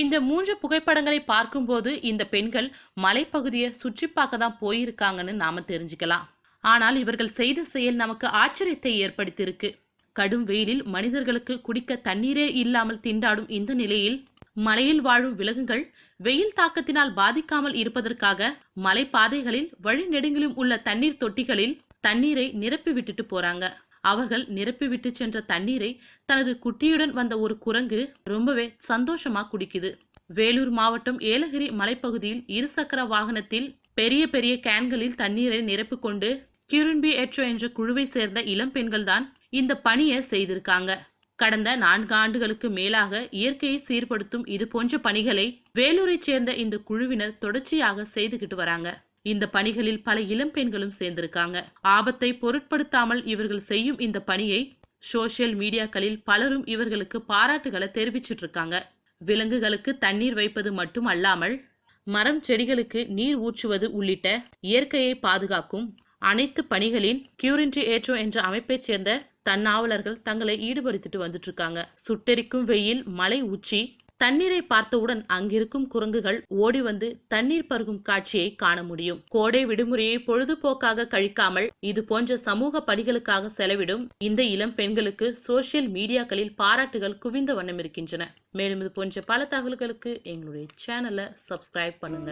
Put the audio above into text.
இந்த மூன்று புகைப்படங்களை பார்க்கும்போது இந்த பெண்கள் மலைப்பகுதியை சுற்றி பார்க்க தான் போயிருக்காங்கன்னு நாம தெரிஞ்சுக்கலாம். ஆனால் இவர்கள் செய்த செயல் நமக்கு ஆச்சரியத்தை ஏற்படுத்தியிருக்கு. கடும் வெயிலில் மனிதர்களுக்கு குடிக்க தண்ணீரே இல்லாமல் திண்டாடும் இந்த நிலையில் மலையில் வாழும் விலங்குகள் வெயில் தாக்கத்தினால் பாதிக்காமல் இருப்பதற்காக மலைப்பாதைகளில் வழிநெடுங்கிலும் உள்ள தண்ணீர் தொட்டிகளில் தண்ணீரை நிரப்பி விட்டுட்டு போறாங்க. அவர்கள் நிரப்பிவிட்டு சென்ற தண்ணீரை தனது குட்டியுடன் வந்த ஒரு குரங்கு ரொம்பவே சந்தோஷமா குடிக்குது. வேலூர் மாவட்டம் ஏலகிரி மலைப்பகுதியில் இருசக்கர வாகனத்தில் பெரிய பெரிய கேன்களில் தண்ணீரை நிரப்பு கொண்டு கியூரின்பி எட்ரோ என்ற குழுவை சேர்ந்த இளம் பெண்கள் தான் இந்த பணியை செய்திருக்காங்க. கடந்த நான்கு ஆண்டுகளுக்கு மேலாக இயற்கையை சீர்படுத்தும் இது போன்ற பணிகளை வேலூரை சேர்ந்த இந்த குழுவினர் தொடர்ச்சியாக செய்துகிட்டு வராங்க. இந்த பணிகளில் பல இளம் பெண்களும் சேர்ந்திருக்காங்க. ஆபத்தை பொருட்படுத்தாமல் இவர்கள் செய்யும் இந்த பணியை சோஷியல் மீடியாக்களில் பலரும் இவர்களுக்கு பாராட்டுகளை தெரிவிச்சிட்டு இருக்காங்க விலங்குகளுக்கு தண்ணீர் வைப்பது மட்டும் அல்லாமல் மரம் செடிகளுக்கு நீர் ஊற்றுவது உள்ளிட்ட இயற்கையை பாதுகாக்கும் அனைத்து பணிகளின் கியூரின்றி ஏற்றோ என்ற அமைப்பைச் சேர்ந்த தன்னாவலர்கள் தங்களை ஈடுபடுத்திட்டு வந்துட்டு இருக்காங்க சுட்டெரிக்கும் வெயில் மலை உச்சி தண்ணீரை பார்த்தவுடன் அங்கிருக்கும் குரங்குகள் ஓடி வந்து தண்ணீர் பருகும் காட்சியை காண முடியும். கோடை விடுமுறையை பொழுதுபோக்காக கழிக்காமல் இது போன்ற சமூக பணிகளுக்காக செலவிடும் இந்த இளம் பெண்களுக்கு சோசியல் மீடியாக்களில் பாராட்டுகள் குவிந்த வண்ணம் இருக்கின்றன. மேலும் இது போன்ற பல தகவல்களுக்கு எங்களுடைய சேனலை சப்ஸ்கிரைப் பண்ணுங்க.